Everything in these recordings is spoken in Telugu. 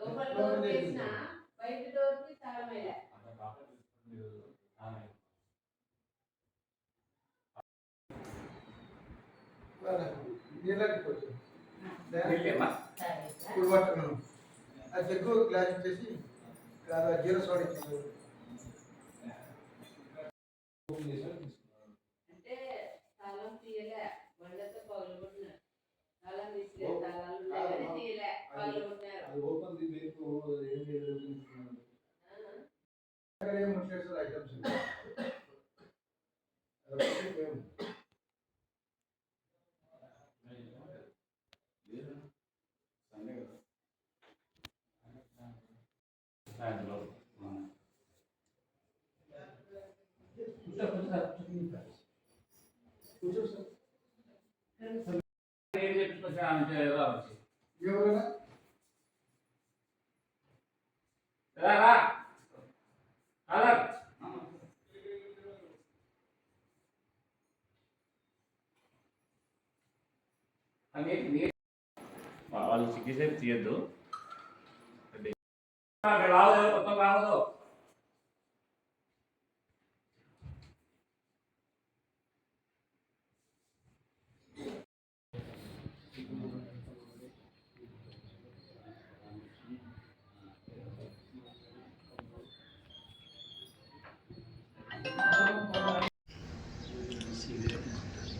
లోపల డోర్ వేసినా బయట డోర్కి తాళం ఇప్పుడు అది చెక్కు గ్లాస్ ఇచ్చేసి జీరో సోడా ఇచ్చేసి ఎవరైనా వాళ్ళు చికిత్స తీయద్దు. మొత్తం రావదు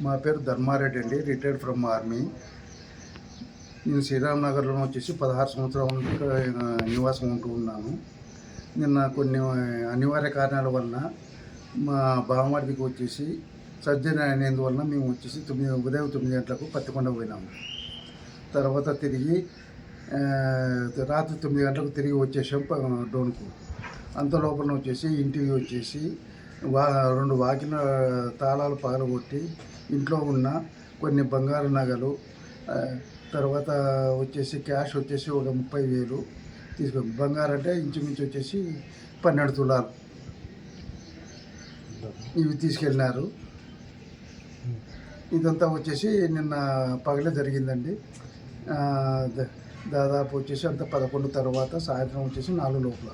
మా పేరు ధర్మారెడ్డి అండి రిటైర్డ్ ఫ్రమ్ ఆర్మీ నేను శ్రీరామ్ నగర్లో వచ్చేసి పదహారు సంవత్సరాల ఇక్కడ నివాసం ఉంటూ ఉన్నాను. నిన్న కొన్ని అనివార్య కారణాల వలన మా బామ్మడికి వచ్చేసి సర్జరీ అయినందువలన మేము వచ్చేసి తొమ్మిది ఉదయం తొమ్మిది గంటలకు పత్తికొండ పోయినాము. తర్వాత తిరిగి రాత్రి తొమ్మిది గంటలకు తిరిగి వచ్చేసాం డోన్కు. అంత లోపల వచ్చేసి ఇంటికి వచ్చేసి వా రెండు వాకిల తాళాలు పగలగొట్టి ఇంట్లో ఉన్న కొన్ని బంగారు నగలు తర్వాత వచ్చేసి క్యాష్ వచ్చేసి ఒక ముప్పై వేలు తీసుకో బంగారం అంటే ఇంచుమించు వచ్చేసి పన్నెండు తులాలు. ఇవి తీసుకెళ్ళినారు. ఇదంతా వచ్చేసి నిన్న పగలే జరిగిందండి. దాదాపు వచ్చేసి అంత పదకొండు తర్వాత సాయంత్రం వచ్చేసి నాలుగు లోపల.